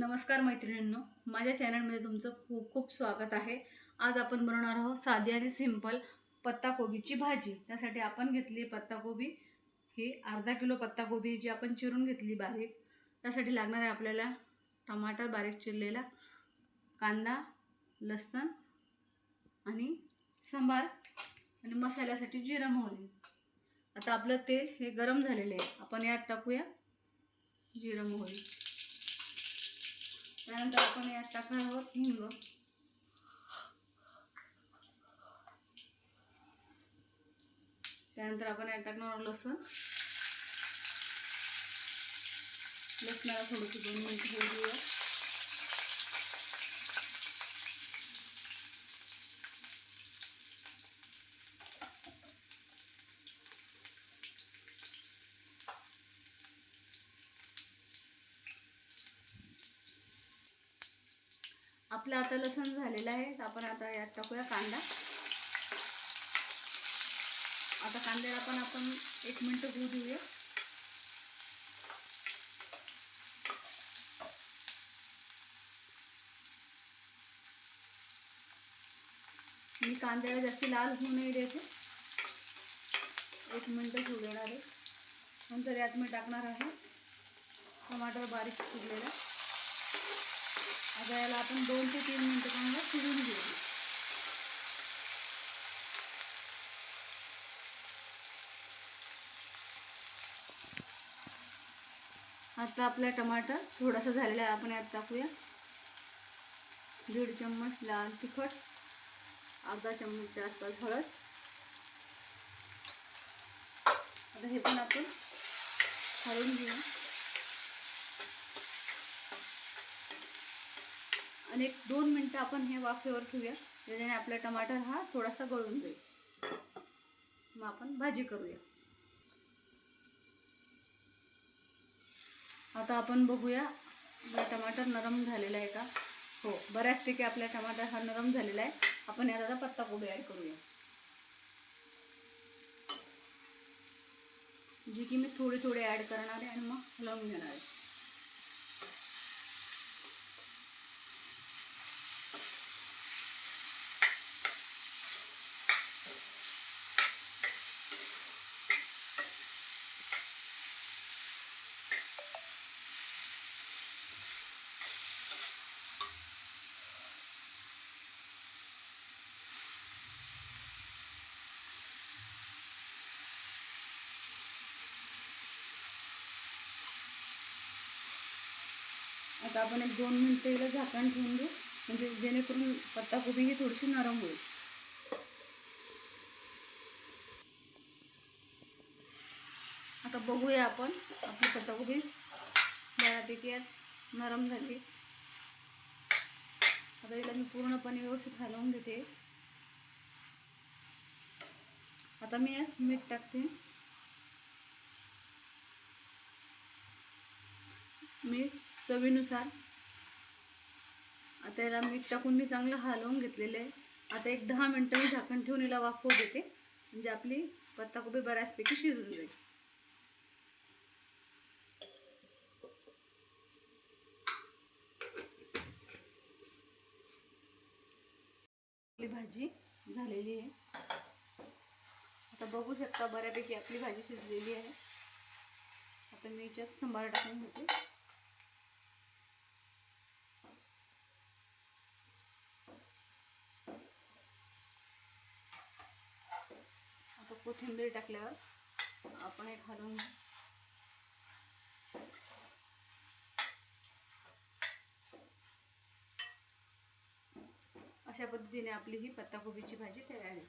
नमस्कार मैत्रिणींनो माझ्या चॅनलमध्ये तुमचं खूप खूप स्वागत आहे. आज आपण बनवणार आहोत साधी आणि सिंपल पत्ताकोबीची भाजी. त्यासाठी आपण घेतली पत्ताकोबी. ही अर्धा किलो पत्ताकोबी जी आपण चिरून घेतली बारीक. त्यासाठी लागणार आहे आपल्याला टमाटर बारीक चिरलेला कांदा लसण आणि सांबार आणि मसाल्यासाठी जिरं मोहरी. आता आपलं तेल हे गरम झालेलं आहे. आपण यात टाकूया जिरं मोहरी. त्यानंतर आपण यात टाकणार आहोत हिंग त्यानंतर आपण यात टाकणार आहोत लसूण लसणाला थोडीशी दोन मिनिट होऊ देऊया आपलं आता लसण झालेलं आहे. तर आपण आता यात टाकूया कांदा. आता कांद्याला पण आपण एक मिनटं होऊ देऊया मी कांद्याला जास्त लाल होऊ नाही देते एक मिनटं होऊ देणार आहे. नंतर यात मी टाकणार आहे टमाटर बारीक चिरलेला. आता याला आपण दोन ते तीन मिनटं चांगलं शिजून घेऊ. आता आपला टमाटर थोडासा झालेला आहे आपण यात टाकूया. दीड चम्मच लाल तिखट अर्धा चम्मचच्या आसपास हळद. आता हे पण आपण हळून घेऊ. आणि एक दोन मिनटं आपण हे वाफेवर ठेवूया. ज्याने आपला टमाटर हा थोडासा गळून जाईल. मग आपण भाजी करूया. आता आपण बघूया आपला टमाटर नरम झालेला आहे का? हो बऱ्याचपैकी आपला टमाटर हा नरम झालेला आहे. आपण यात आता पत्ताकोबी ॲड करूया. जी की मी थोडी थोडी ॲड करणार आहे आणि मग हलवून घेणार आहे. आता आपण एक दोन मिनटं झाकण ठेवून देऊ. म्हणजे जेणेकरून पत्ताकोबी ही थोडीशी नरम होईल. आता बघूया आपण आपली पत्ताकोबी बऱ्यापैकी नरम झाली. आता हिला मी पूर्णपणे व्यवस्थित हलवून देते आता मी यात मीठ टाकते. मीठ चवीनुसार. आता याला मीठ टाकून मी चांगलं हलवून घेतलेलं आहे. आता एक दहा मिनटं मी झाकण ठेवून हिला वाफवू देते. म्हणजे आपली पत्ताकोबी बऱ्याचपैकी शिजून जाईल. आपली भाजी झालेली आहे. आता बघू शकता बऱ्यापैकी आपली भाजी शिजलेली आहे. आता मी याच्यात संभार टाकून घेते आता कोथिंबीर टाकल्यावर आपण एक घालून अशा पद्धतीने आपली ही पत्ताकोबीची भाजी तयार आहे.